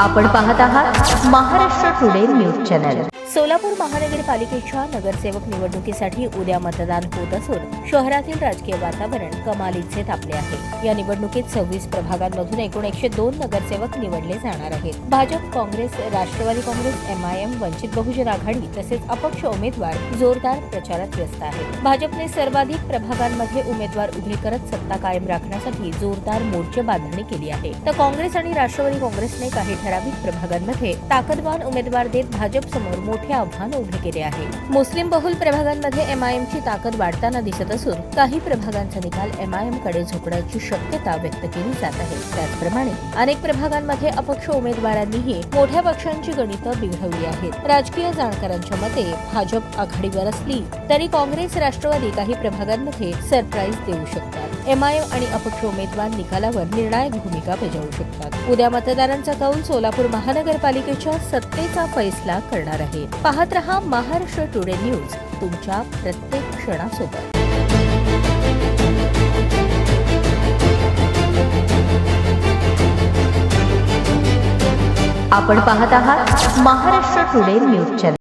आपण पाहत आहात Maharashtra today news channel. Solapur महानगरपालिकेच्या नगरसेवक निवडणुकीसाठी उद्या मतदान होत असून शहरातील राजकीय वातावरण कमालीचे तापले आहे. या निवडणुकीत सव्वीस प्रभागांमधून एकूण एकशे दोन नगरसेवक निवडले जाणार आहेत. भाजप काँग्रेस राष्ट्रवादी काँग्रेस एमआयएम वंचित बहुजन आघाडी तसेच अपक्ष उमेदवार जोरदार प्रचारात व्यस्त आहेत. भाजपने सर्वाधिक प्रभागांमध्ये उमेदवार उभे करत सत्ता कायम राखण्यासाठी जोरदार मोर्चे बांधणी केली आहे. तर काँग्रेस आणि राष्ट्रवादी काँग्रेसने काही ठराविक प्रभागांमध्ये ताकदवान उमेदवार देत भाजप समोर मोठे आव्हान उभे केले आहे. मुस्लिम बहुल प्रभागांमध्ये एमआयएमची ताकद वाढताना दिसत असून काही प्रभागांचा निकाल एमआयएमकडे झोकण्याची शक्यता व्यक्त केली जात आहे. त्याचप्रमाणे अनेक प्रभागांमध्ये अपक्ष उमेदवारांनीही मोठ्या पक्षांची गणितं बिघडवली आहेत. राजकीय जाणकारांच्या मते भाजप आघाडीवर असली तरी काँग्रेस राष्ट्रवादी काही प्रभागांमध्ये सरप्राईज देऊ शकतात. एमआयएम आणि अपक्ष उमेदवार निकालावर निर्णायक भूमिका बजावू शकतात. उद्या मतदारांचा कौल सोलापूर महानगरपालिकेच्या सत्तेचा फैसला करणार आहे. पाहत रहा महाराष्ट्र टुडे न्यूज तुमच्या प्रत्येक क्षणासोबत. आपण पाहत आहात महाराष्ट्र टुडे न्यूज चॅनल.